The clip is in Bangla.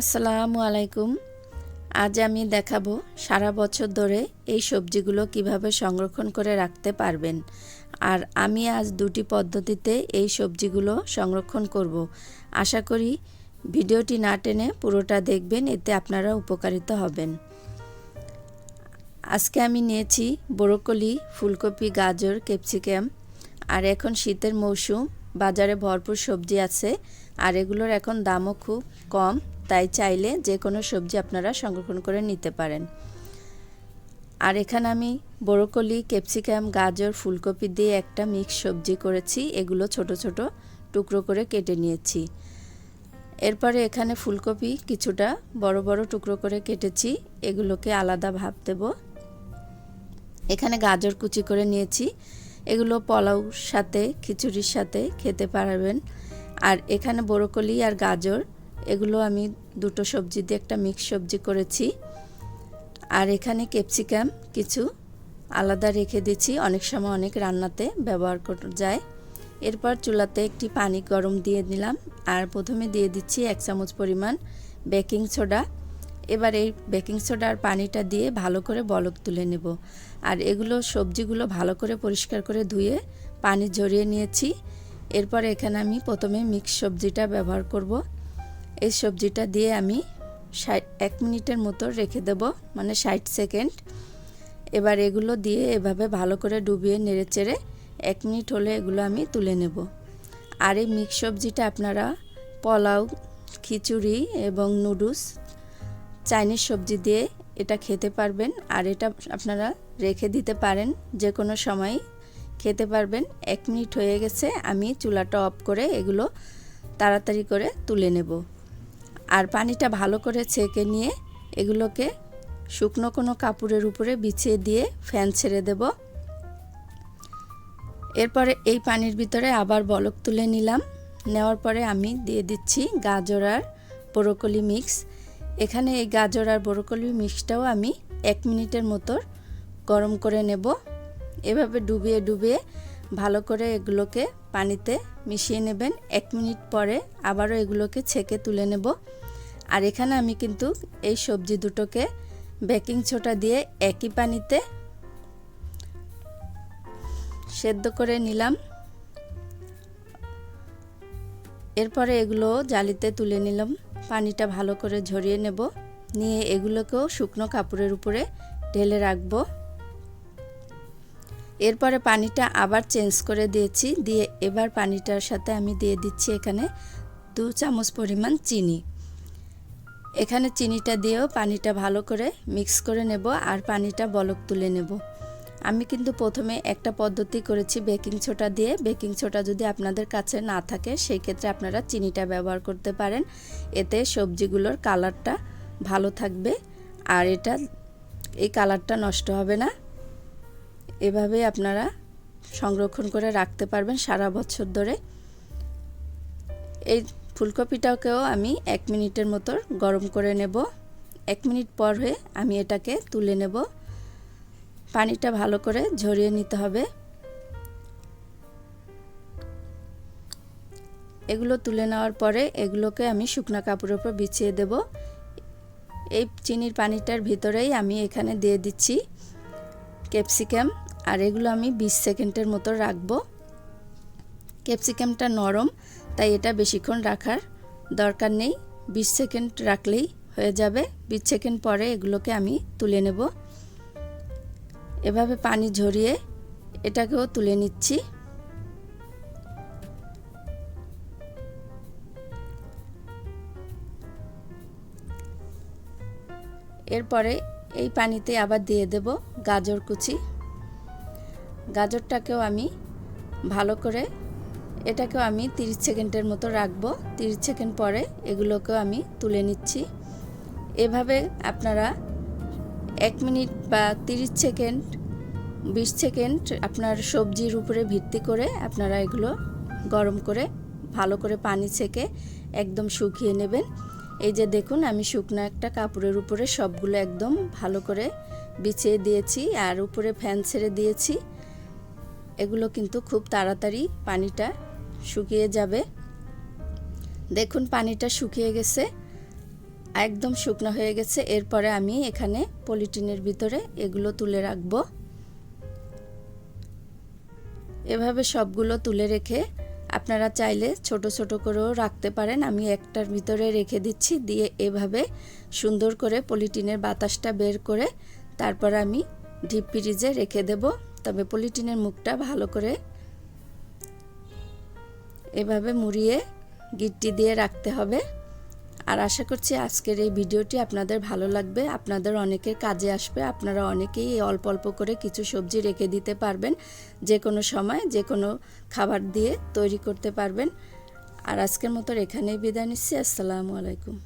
আসসালামু আলাইকুম। আজ আমি দেখাবো সারা বছর ধরে এই সবজিগুলো কীভাবে সংরক্ষণ করে রাখতে পারবেন। আর আমি আজ দুটি পদ্ধতিতে এই সবজিগুলো সংরক্ষণ করব। আশা করি ভিডিওটি না টেনে পুরোটা দেখবেন, এতে আপনারা উপকারিত হবেন। আজকে আমি নিয়েছি ব্রোকলি, ফুলকপি, গাজর, ক্যাপসিকাম। আর এখন শীতের মৌসুম, বাজারে ভরপুর সবজি আছে, আর এগুলোর এখন দামও খুব কম। তাই চাইলে যে কোনো সবজি আপনারা সংরক্ষণ করে নিতে পারেন। আর এখানে আমি ব্রোকলি, ক্যাপসিকাম, গাজর, ফুলকপি দিয়ে একটা মিক্স সবজি করেছি। এগুলো ছোট ছোট টুকরো করে কেটে নিয়েছি। এরপরে এখানে ফুলকপি কিছুটা বড় বড় টুকরো করে কেটেছি। এগুলোকে আলাদা ভাব দেব। এখানে গাজর কুচি করে নিয়েছি। এগুলো পোলাও সাথে, খিচুড়ির সাথে খেতে পারবেন। আর এখানে ব্রোকলি আর গাজর এগুলো আমি দুটো সবজি দিয়ে একটা মিক্স সবজি করেছি। আর এখানে ক্যাপসিকাম কিছু আলাদা রেখে দিচ্ছি অনেক সময় অনেক রান্নাতে ব্যবহার করা, যায়। এরপর চুলাতে একটি পানি গরম দিয়ে দিলাম। আর প্রথমে দিয়ে দিচ্ছি এক চামচ পরিমাণ বেকিং সোডা এবার এই বেকিং সোডা আর পানিটা দিয়ে ভালো করে বলক তুলে নেব। আর এগুলো সবজিগুলো ভালো করে পরিষ্কার করে ধুয়ে পানি ঝরিয়ে নিয়েছি। এরপর এখানে আমি প্রথমে মিক্স সবজিটা ব্যবহার করব। এই সবজিটা দিয়ে আমি এক মিনিটের মতো রেখে দেব মানে ষাট সেকেন্ড। এবার এগুলো দিয়ে এভাবে ভালো করে ডুবিয়ে নেড়ে চেড়ে এক মিনিট হলে এগুলো আমি তুলে নেব। আর এই মিক্স সবজিটা আপনারা পোলাও, খিচুড়ি এবং নুডলস, চাইনিজ সবজি দিয়ে এটা খেতে পারবেন। আর এটা আপনারা রেখে দিতে পারেন যে কোনো সময় খেতে পারবেন। এক মিনিট হয়ে গেছে, আমি চুলাটা অফ করে এগুলো তাড়াতাড়ি করে তুলে নেব। আর পানিটা ভালো করে ছেঁকে নিয়ে এগুলোকে শুকনো কোনো কাপড়ের উপরে বিছিয়ে দিয়ে ফ্যান ছেড়ে দেব। এরপরে এই পানির ভিতরে আবার বলক তুলে নিলাম। নেওয়ার পরে আমি দিয়ে দিচ্ছি গাজর আর ব্রোকলি মিক্স। এখানে এই গাজর আর ব্রোকলি মিক্সটাও আমি এক মিনিটের মতো গরম করে নেব। এভাবে ডুবিয়ে ডুবিয়ে ভালো করে এগুলোকে পানিতে মিশিয়ে নেবেন। এক মিনিট পরে আবারও এগুলোকে ছেঁকে তুলে নেব। আর এখানে আমি কিন্তু এই সবজি দুটোকে বেকিং ছোটা দিয়ে একই পানিতে সেদ্ধ করে নিলাম। এরপরে এগুলো জালিতে তুলে নিলাম। পানিটা ভালো করে ঝরিয়ে নেব। নিয়ে এগুলোকেও শুকনো কাপড়ের উপরে ঢেলে রাখব। এরপরে পানিটা আবার চেঞ্জ করে দিয়েছি, দিয়ে এবার পানিটার সাথে আমি দিয়ে দিচ্ছি এখানে দু চামচ পরিমাণ চিনি। এখানে চিনিটা দিয়েও পানিটা ভালো করে মিক্স করে নেব আর পানিটা বলক তুলে নেব। আমি কিন্তু প্রথমে একটা পদ্ধতি করেছি বেকিং ছোটা দিয়ে। বেকিং ছোটা যদি আপনাদের কাছে না থাকে, সেই ক্ষেত্রে আপনারা চিনিটা ব্যবহার করতে পারেন। এতে সবজিগুলোর কালারটা ভালো থাকবে আর এটা, এই কালারটা নষ্ট হবে না। এভাবে আপনারা সংরক্ষণ করে রাখতে পারবেন সারা বছর ধরে। এই ফুলকপিটাকেও আমি এক মিনিটের মতো গরম করে নেব। এক মিনিট পর হয়ে আমি এটাকে তুলে নেব। পানিটা ভালো করে ঝরিয়ে নিতে হবে। এগুলো তুলে নেওয়ার পরে এগুলোকে আমি শুকনো কাপড়ের উপর বিছিয়ে দেব। এই চিনির পানিটার ভিতরেই আমি এখানে দিয়ে দিচ্ছি ক্যাপসিকাম আর এগুলো আমি 20 সেকেন্ডের মতো রাখব। ক্যাপসিকামটা নরম, তাই এটা বেশিক্ষণ রাখার দরকার নেই। 20 সেকেন্ড রাখলেই হয়ে যাবে। 20 সেকেন্ড পরে এগুলোকে আমি তুলে নেব। এভাবে পানি ঝরিয়ে এটাকেও তুলে নিচ্ছি। এরপরে এই পানিতে আবার দিয়ে দেব গাজর কুচি। গাজরটাকেও আমি ভালো করে এটাকেও আমি 30 সেকেন্ডের মতো রাখব। 30 সেকেন্ড পরে এগুলোকেও আমি তুলে নিচ্ছি। এভাবে আপনারা এক মিনিট বা 30 সেকেন্ড 20 সেকেন্ড আপনার সবজির উপরে ভিত্তি করে আপনারা এগুলো গরম করে, ভালো করে পানি ছেঁকে একদম শুকিয়ে নেবেন। এই যে দেখুন, আমি শুকনো একটা কাপড়ের উপরে সবগুলো একদম ভালো করে বিছিয়ে দিয়েছি আর উপরে ফ্যান ছেড়ে দিয়েছি। এগুলো কিন্তু খুব তাড়াতাড়ি পানিটা শুকিয়ে যাবে। দেখুন পানিটা শুকিয়ে গেছে, একদম শুকনো হয়ে গেছে। এরপরে আমি এখানে পলিটিনের ভিতরে এগুলো তুলে রাখব। এভাবে সবগুলো তুলে রেখে আপনারা চাইলে ছোট ছোট করেও রাখতে পারেন। আমি একটার ভিতরে রেখে দিচ্ছি, দিয়ে এভাবে সুন্দর করে পলিটিনের বাতাসটা বের করে তারপর আমি ডিপ ফ্রিজে রেখে দেব। তবে পলিটিনের মুখটা ভালো করে এভাবে মুড়িয়ে গিটটি দিয়ে রাখতে হবে। আর আশা করছি আজকের এই ভিডিওটি আপনাদের ভালো লাগবে, আপনাদের অনেকের কাজে আসবে, আপনারা অনেকেই অল্প অল্প করে কিছু সবজি রেখে দিতে পারবেন, যে কোনো সময় যে কোনো খাবার দিয়ে তৈরি করতে পারবেন। আর আজকের মতো এখানেই বিদায় নিচ্ছি, আসসালামু আলাইকুম।